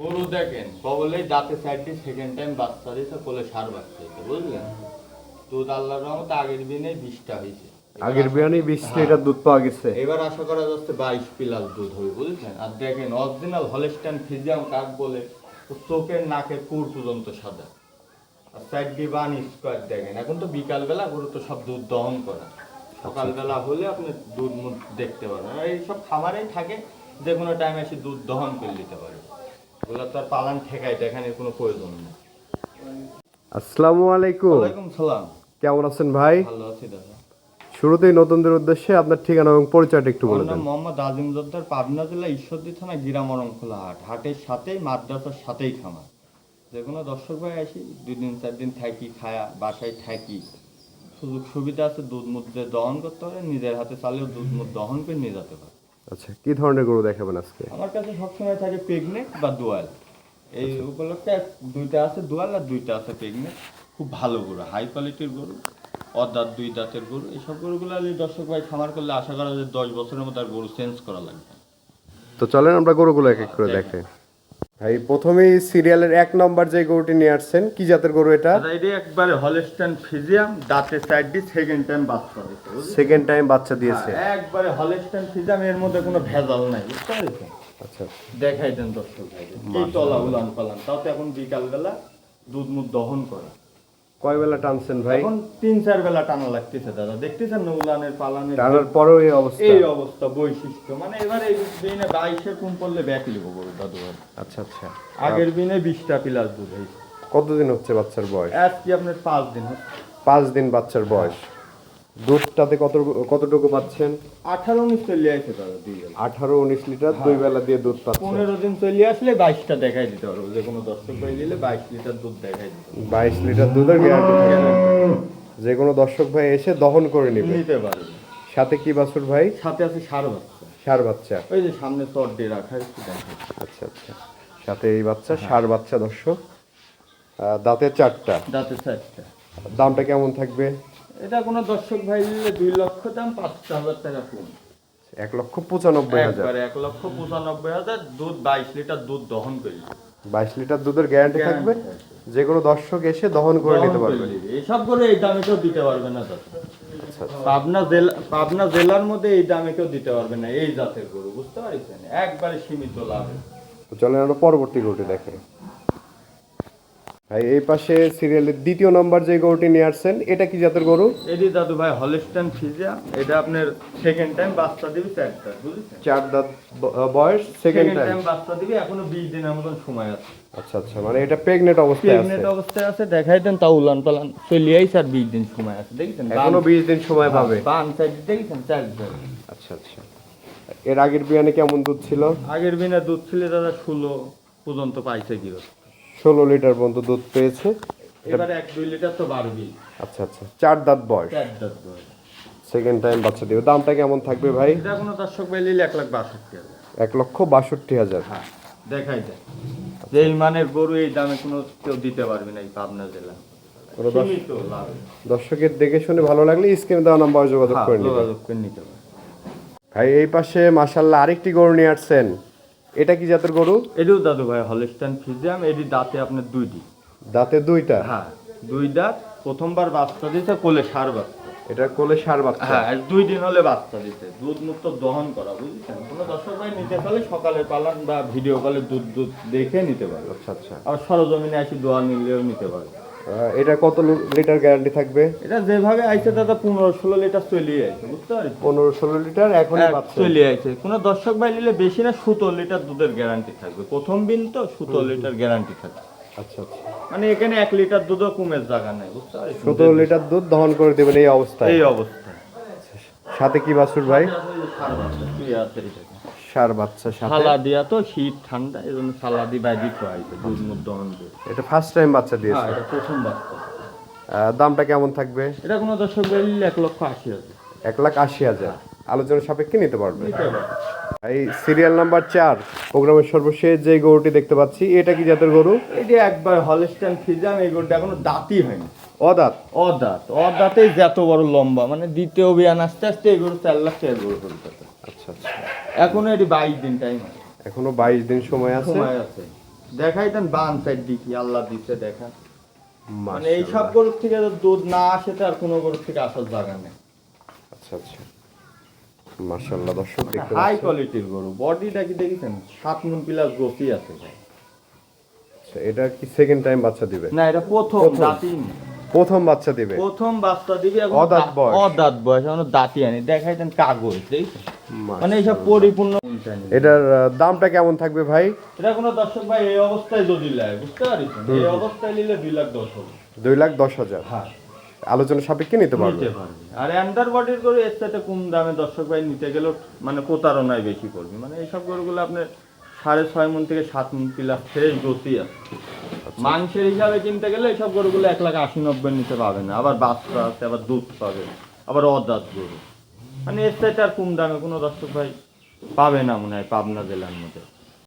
গরু দেখেন কবলেই দাঁতে সেকেন্ড টাইম বাচ্চা দিয়েছে কোলে সার বাচ্চা বুঝলেন? দুধ আল্লাহর রহমতে আগের দিনে বিশটা হয়েছে। আগের বিয়ানে বিশ লিটার দুধ পাওয়া গেছে। এবার আশা করা যাচ্ছে বাইশ পিলার দুধ হবে বুঝলেন? আর দেখেন অরিজিনাল হলেস্টান ফিজিয়াম কাক বলে চোখের নাকের কুর পর্যন্ত সাদা। আর সাইড বান স্কোয়ার দেখেন এখন তো বিকালবেলা গরু তো সব দুধ দহন করা। সকালবেলা হলে আপনি দুধ মুধ দেখতে পারবেন আর এইসব খামারেই থাকে যে কোনো টাইমে এসে দুধ দহন করে দিতে পারে। ওগুলো তো আর পালান দেখানোর কোনো প্রয়োজন নেই। আসসালামু আলাইকুম। ওয়ালাইকুম সালাম। কেমন আছেন ভাই? ভালো আছি দাদা। শুরুতেই নতুনদের উদ্দেশ্যে আপনার ঠিকানা এবং পরিচয়টা একটু বলে দেন। মোহাম্মদ আজিম জোদ্দার পাবনা জেলা ঈশ্বরদী থানা খোলা হাট। হাটের সাথেই মাদ্রাসার সাথেই খামার। যে কোনো দর্শক ভাই আসি দুই দিন চার দিন থাকি খায়া বাসায় থাকি। সুযোগ সুবিধা আছে দুধ মুধ দিয়ে দহন করতে পারে নিজের হাতে চালেও দুধ মুধ দহন করে নিয়ে যেতে পারে আচ্ছা কি ধরনের গরু দেখাবেন আজকে? আমার কাছে সবসময় থাকে পেগনেক বা দোয়াল এই উপলক্ষে দুইটা আছে দোয়াল আর দুইটা আছে পেগনেক খুব ভালো গরু হাই কোয়ালিটির গরু অদাঁত দুই দাঁতের গরু। এইসব গরুগুলো যদি দর্শক ভাই খামার করলে আশা করা যে দশ বছরের মধ্যে আর গরু চেঞ্জ করা লাগবে। তো চলেন আমরা গরুগুলো এক এক করে দেখে। ভাই প্রথমেই সিরিয়ালের এক নম্বর যে গরুটি নিয়ে আসছেন কি জাতের গরু এটা? এটা একবারে হলস্টাইন ফিজিয়াম দাঁতে সাইড দিয়ে সেকেন্ড টাইম বাচ্চা দিয়েছে সেকেন্ড টাইম বাচ্চা দিয়েছে। হ্যাঁ, একবারে হলস্টাইন ফিজিয়াম এর মধ্যে কোনো ভেজাল নাই বুঝতে পারছেন? আচ্ছা দেখাই দেন দর্শক ভাই এই তলা উলান পালান তাও তো এখন বিকালবেলা দুধ মুধ দহন করা। কয় বেলা টানছেন ভাই? এখন তিন চার বেলা টানা লাগতেছে দাদা। দেখতেছেন না উলানের পালানের টানার পরেও এই অবস্থা? এই অবস্থা বৈশিষ্ট্য। মানে এবারে দিনে বাইশে কুম পড়লে ব্যাক লিবো গরু দাদু আচ্ছা আচ্ছা। আগের দিনে বিশটা পিলার দুধ কতদিন হচ্ছে বাচ্চার বয়স? আজকে আপনার পাঁচ দিন হচ্ছে। পাঁচ দিন বাচ্চার বয়স। দুধটাতে কত কতটুকু পাচ্ছেন? আঠারো উনিশ চলে আসে দাদা দুই বেলা। আঠারো উনিশ লিটার দুই বেলা দিয়ে দুধ পাচ্ছেন। পনেরো দিন চলে আসলে বাইশটা দেখাই দিতে পারব। যে কোনো দর্শক ভাই দিলে বাইশ লিটার দুধ দেখাই দিতে বাইশ লিটার দুধের গ্যারান্টি যে কোনো দর্শক ভাই এসে দহন করে নেবে। নিতে পারবে। সাথে কি বাছুর ভাই? সাথে আছে সার বাচ্চা। সার বাচ্চা। ওই যে সামনে চট দিয়ে রাখা একটু আচ্ছা আচ্ছা। সাথে এই বাচ্চা সার বাচ্চা দর্শক। দাঁতের চারটা। দাঁতের চারটা। দামটা কেমন থাকবে? এটা কোনো দর্শক ভাই নিলে দুই লক্ষ দাম পাঁচ হাজার টাকা কম এক লক্ষ পঁচানব্বই হাজার। এক লক্ষ পঁচানব্বই হাজার দুধ বাইশ লিটার দুধ দহন করি। বাইশ লিটার দুধের গ্যারান্টি থাকবে? যে কোনো দর্শক এসে দহন করে নিতে পারবে। এইসব করে এই দামে কেউ দিতে পারবে না আচ্ছা আচ্ছা। পাবনা জেলা পাবনা জেলার মধ্যে এই দামে কেউ দিতে পারবে না। এই জাতের গরু বুঝতে পারছেন? একবারে সীমিত লাভ। চলেন আমরা পরবর্তী গরুটি দেখে ভাই এই পাশে সিরিয়ালের দ্বিতীয় নম্বর যে গরুটি নিয়ে আসছেন এটা কি জাতের গরু? এটি দাদু ভাই হলস্টান ফিজিয়া। এটা আপনার সেকেন্ড টাইম বাচ্চা দিবে চারটা বুঝেছেন? চার দাঁত বয়স সেকেন্ড টাইম বাচ্চা দিবে এখনও বিশ দিনের মতন সময় আছে। আচ্ছা আচ্ছা মানে এটা প্রেগনেন্ট অবস্থায় আছে। প্রেগনেন্ট অবস্থায় আছে দেখাই দেন তা উলান পালান চলিয়াই স্যার বিশ দিন সময় আছে দেখেছেন? এখনও বিশ দিন সময় পাবে। বান সাইড দেখেছেন? চার দিন। আচ্ছা আচ্ছা। এর আগের বিয়ানে কেমন দুধ ছিল? আগের বিনা দুধ ছিল দাদা ষোলো পর্যন্ত পাইছে কি ষোলো লিটার পর্যন্ত দুধ পেয়েছে। এবারে এক দুই লিটার তো আচ্ছা আচ্ছা। চার দাঁত বয়স। চার দাঁত। সেকেন্ড টাইম বাচ্চা দিবে। দামটা কেমন থাকবে ভাই? এটা কোনো দর্শক ভাই নিলে এক লাখ বাষট্টি হাজার। এক লক্ষ বাষট্টি হাজার। হ্যাঁ দেখাই দেয় যে এই মানের গরু এই দামে কোনো কেউ দিতে পারবে না এই পাবনা জেলা। কোনো দর্শক- সীমিত লাভ। দর্শকের দেখে শুনে ভালো লাগলে স্ক্রিনে দেওয়া নাম্বার যোগাযোগ হ্যাঁ, করে যোগাযোগ করে নিতে ভাই এই পাশে মাসাল্লাহ আরেকটি গরু নিয়ে আসছেন। এটা কি জাতের গরু? এটিও দাদু ভাই হলস্টান ফিজিয়াম এটি দাঁতে আপনার দুইটি। দাঁতে দুইটা? হ্যাঁ দুই দাঁত প্রথমবার বাচ্চা দিতে কোলে সার বাচ্চা। এটা কোলে সার বাচ্চা? হ্যাঁ আর দুই দিন হলে বাচ্চা দিতে দুধ মুক্ত দহন করা বুঝছেন? কোনো দর্শক ভাই নিতে পারলে সকালে পালান বা ভিডিও কলে দুধ দুধ দেখে নিতে পারবে। আচ্ছা আচ্ছা। আর সরজমিনে আসি দোয়া নিলেও নিতে পারবে। এটা কত লিটার গ্যারান্টি থাকবে? এটা যেভাবে আইছে দাদা পনেরো ষোলো লিটার চলিয়ে আইছে বুঝতে পারছি পনেরো ষোলো লিটার পাচ্ছে। চলিয়ে আইছে। কোনো দর্শক ভাই নিলে বেশি না সতেরো লিটার দুধের গ্যারান্টি থাকবে। প্রথম দিন তো সতেরো লিটার গ্যারান্টি থাকবে। আচ্ছা আচ্ছা। মানে এখানে এক লিটার দুধও কমের জায়গা নাই বুঝতে পারছি সতেরো লিটার দুধ দহন করে দেবেন এই অবস্থায়। এই অবস্থা সাথে কি বাছুর ভাই? আছে। সার বাচ্চা সাথে। সালা দিয়া তো শীত ঠান্ডা এই জন্য সালাদি বাইদি খাওয়াইছে দুধ মুখ দহন এটা ফার্স্ট টাইম বাচ্চা হ্যাঁ দিয়েছে এটা প্রথম বাচ্চা। আহ, দামটা কেমন থাকবে? এটা কোনো দর্শক নিলে এক লক্ষ আশি হাজার। এক লাখ আশি হাজার। আলোচনা সাপেক্ষে নিতে পারবে। নিতে পারবে। এই সিরিয়াল নাম্বার চার প্রোগ্রামের সর্বশেষ যে গরুটি দেখতে পাচ্ছি এটা কি জাতের গরু? এটি একবার হলস্টাইন ফিজাম এই গরুটা এখনও দাঁতই হয়নি। অদাঁত? অদাঁত। অদাঁতেই যত বড় লম্বা মানে দ্বিতীয় বিয়ান আস্তে আস্তে এই গরু চার লাখ টাকা গরু করতে আচ্ছা আচ্ছা। এখনও এটি বাইশ দিন টাইম আছে। এখনও বাইশ দিন সময় আছে? সময় আছে। দেখাই দেন বান সাইড দিকে আল্লাহ দিচ্ছে দেখা। মানে এই সব গরুর থেকে দুধ না আসে তো আর কোনো গরুর থেকে আসার জায়গা নেই। আচ্ছা আচ্ছা। মাশাআল্লাহ দর্শক দেখতে হাই কোয়ালিটির গরু। বডিটা কি দেখেছেন? সাত মন প্লাস গোসি আছে ভাই। আচ্ছা, এটা কি সেকেন্ড টাইম বাচ্চা দিবে? না এটা প্রথম। দাঁতিন প্রথম বাচ্চা দিবে? প্রথম বাচ্চা দিবে অদাঁত বয়স। অদাঁত বয়স এখনও দাঁতি আনি। দেখাই দেন কাগজ দেখছেন? মানে এইসব পরিপূর্ণ এটার দামটা কেমন থাকবে ভাই? এটা কোনো দর্শক ভাই এই অবস্থায় যদি বুঝতে পারছেন? এই অবস্থায় নিলে দুই লাখ দশ হবে। দুই লাখ দশ হাজার? হ্যাঁ। আলোচনা সাপেক্ষে নিতে পারবে। নিতে পারবে। আর অ্যান্ডার বডির গরু এর সাথে কম দামে দর্শক ভাই নিতে গেলেও মানে প্রতারণায় বেশি করবে। মানে এইসব গরুগুলো আপনার সাড়ে ছয় মন থেকে সাত মন প্লাস ফ্রেশ গতি আছে। মাংসের হিসাবে কিনতে গেলে এইসব গরুগুলো এক লাখ আশি নব্বই নিতে পাবে না। আবার বাচ্চা আছে আবার দুধ পাবে আবার অদাত গরু। মানে এর চাইতে আর কম দামে কোনো দর্শক ভাই পাবে না মনে হয় পাবনা জেলার মধ্যে।